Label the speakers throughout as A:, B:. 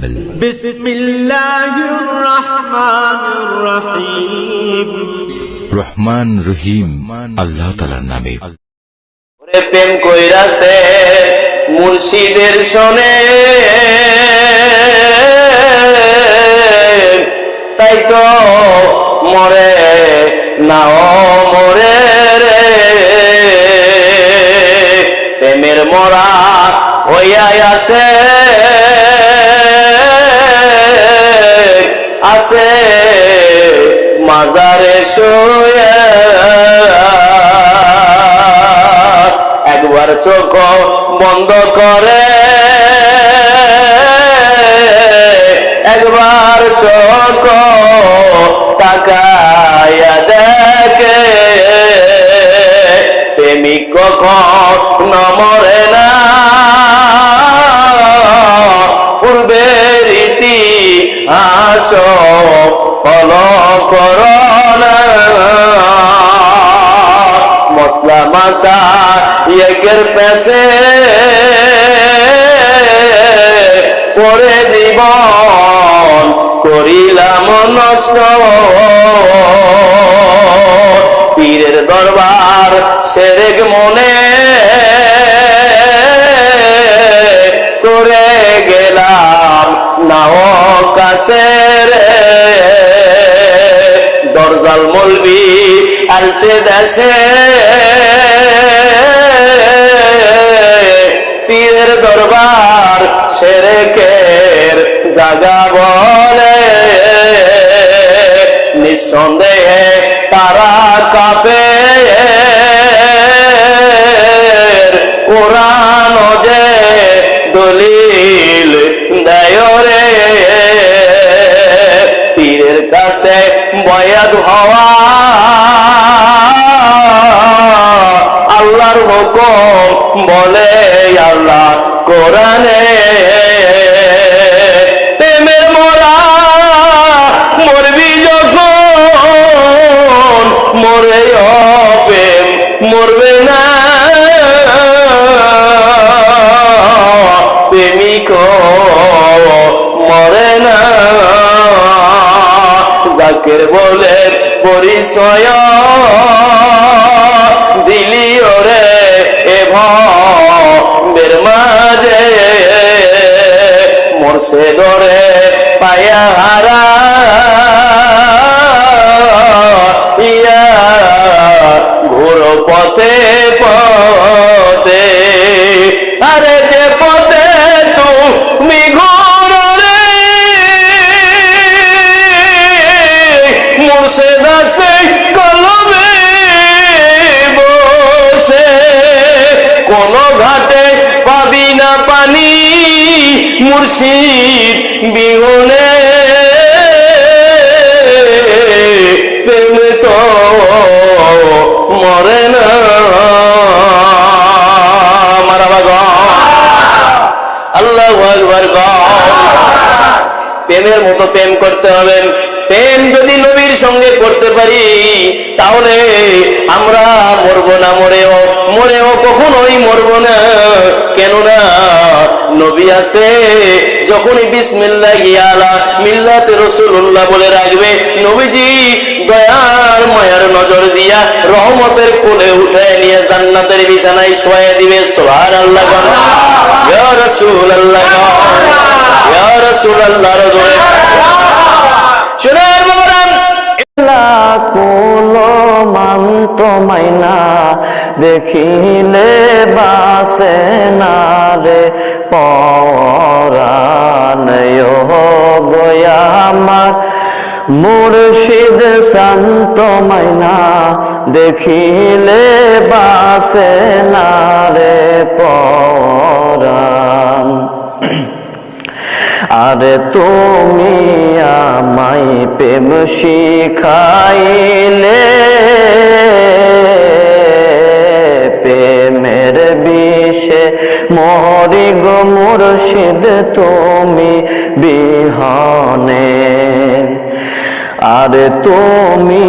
A: থামবেন
B: রহমান রহিম আল্লাহ তালার নামে।
C: প্রেম কইরাছে মুর্শিদের শোনে। তাই তো মরে নাও মরে রে। প্রেমের মরা হইয়া আসে। আছে মাজারে শোয়ে। একবার চোখ বন্ধ করে। একবার চোখ মাসা ইয়েকের পেছে। পরে জীবন করিলাম নষ্ট। পীরের দরবার সেরেক মনে করে গেলাম নাও কাছে দরজাল মলবি আলছে দেশে পীরের দরবার সেরেকের জাগা বলে। নিঃসন্দেহে তারা কাপে কোরআন যে দলিল দেয় রে। পীরের কাছে বয়াদ হওয়া আল্লাহর হুকুম বলে আল্লাহ কোরআনে। প্রেমের মরা মরবি যখন, মরে প্রেম মরবে না। প্রেমিক মরে না। জাকের বলে পরিচয় দিলি ওরে বের মাঝে মরসে দরে পায়া হারা। মুর্শিদ বিহনে তো মরে না। আল্লাহ আকবার গো। প্রেমের মতো প্রেম করতে হবে। প্রেম যদি নবীর সঙ্গে করতে পারি, তাহলে আমরা মরবো না, মরেও মরেও কখনোই মরবো না। আছে, যখনই বিসমিল্লাহ ইয়ালা মিল্লাতে রসুল্লাহ বলে রাখবে, নবীজি দয়ার, মায়ার নজর দিয়া রহমতের কোলে উঠে নিয়ে জান্নাতের বিছানায় শোয়া দিবে সোহার আল্লাহ রসুল আল্লাহ রসুল আল্লাহ শোনার বাবারাম
D: কুলো মান্ত মাইনা দেখিলে বাসে না রে পরানয় গয়া মুর্শিদ শান্ত মাইনা, দেখিলে বাসে না রে আরে তুমি আমায় প্রেম শিখাইলে প্রেমের বিষে মরি গো তুমি বিহনে। আরে তুমি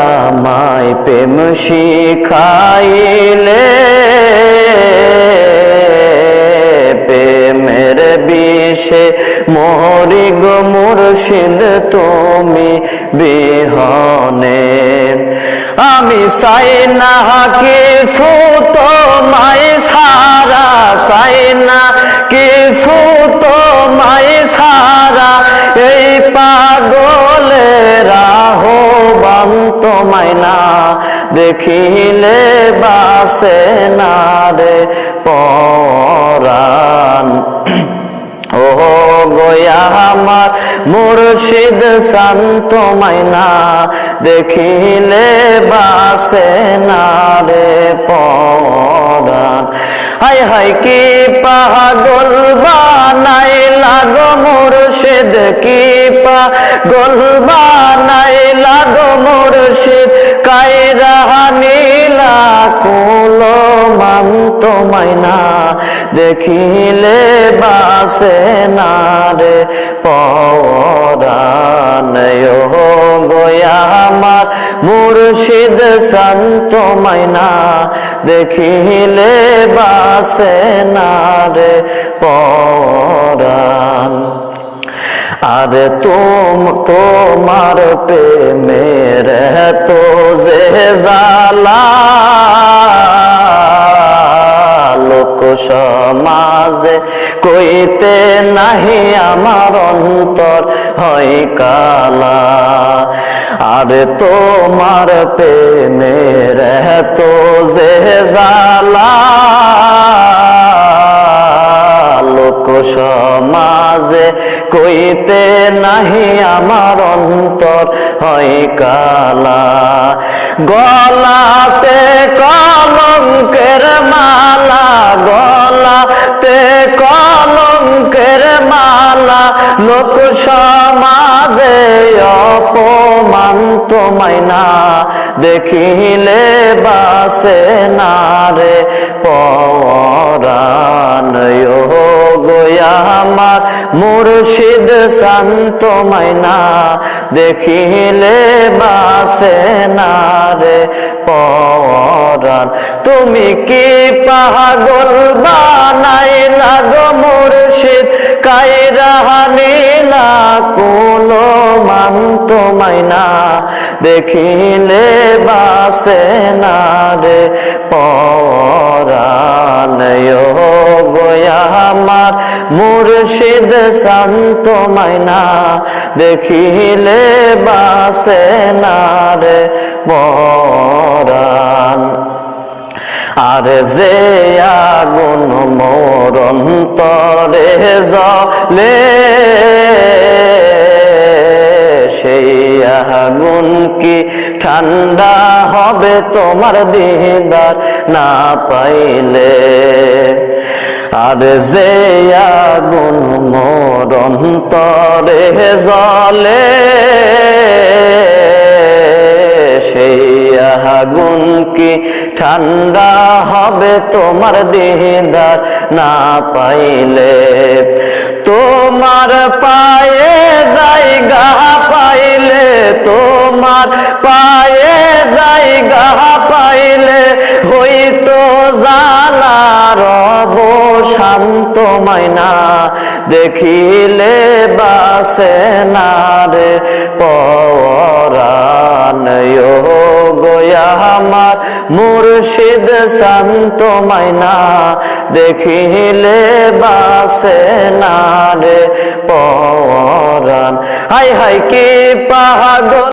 D: আমায় প্রেম শিখাইলে প্রেম প্রেমের বিষে মোহরি গো তুমি বিহনে। আমি চাই না কিছু, তোমায় সারা চাই না কিছু, তোমায় সারা এই পাগলের আহ্বান তোমায় না, দেখিলে বাসে না রে পরাণ। গোয়া আমার মুর্শিদ শান্ত মাইনা, দেখিলে বাসে না রে পরাণ। হাই হাই কি পাগল বানাই লাগো মুর্শিদ, কি পাগল বানাই লাগো মুর্শিদ, কায়রা কুলো মান্ত মাইনা দেখিলে বাসে না রে পরাণ। গোয়া আমার মুর্শিদ শান্ত মাইনা দেখিলে বাসে না রে পরাণ। আর তুম তোমার প্রেমের তো যে জালা সমাজে কইতে নাহি আমার অন্তর হয় কালা। আর তোমার প্রেমের তো যে জালা লোক সমাজে কইতে নাহি আমার অন্তর হয় কালা। গলাতে কলঙ্কের মালা, গলাতে কলঙ্কের মালা, লোক সমাজে অপমান তোমায় না দেখিলে বাসে না রে পরাণ গোয়া আমার মুর্শিদ শান্ত মাইনা, দেখিলে বাসে না রে পরাণ। তুমি কি পাগল বানাই লাগো মুর্শিদ, কায়রা নীলা কোনো মান্ত মাইনা, দেখিলে বাসে না রে পরাণ। মুর্শিদ শান্ত মাইনা, দেখিলে বাসে না রে পরাণ আর যে আগুন মরণ তরে জলে সেই আগুন কি ঠান্ডা হবে তোমার দিদার না পাইলে? আর যে আগুন তরে জলে, সেই আগুন কি ঠান্ডা হবে তোমার দিদার না পাইলে? তোমার পায়ে জায়গা পাইলে, তোমার পায়ে জায়গা পাইলে হইতো জালা রব শান্ত মাইনা, দেখিলে বাসে না রে গোয়া আমার মুর্শিদ শান্ত মাইনা, দেখিলে বাসে না রে পরাণ হাই হাই কি পাগল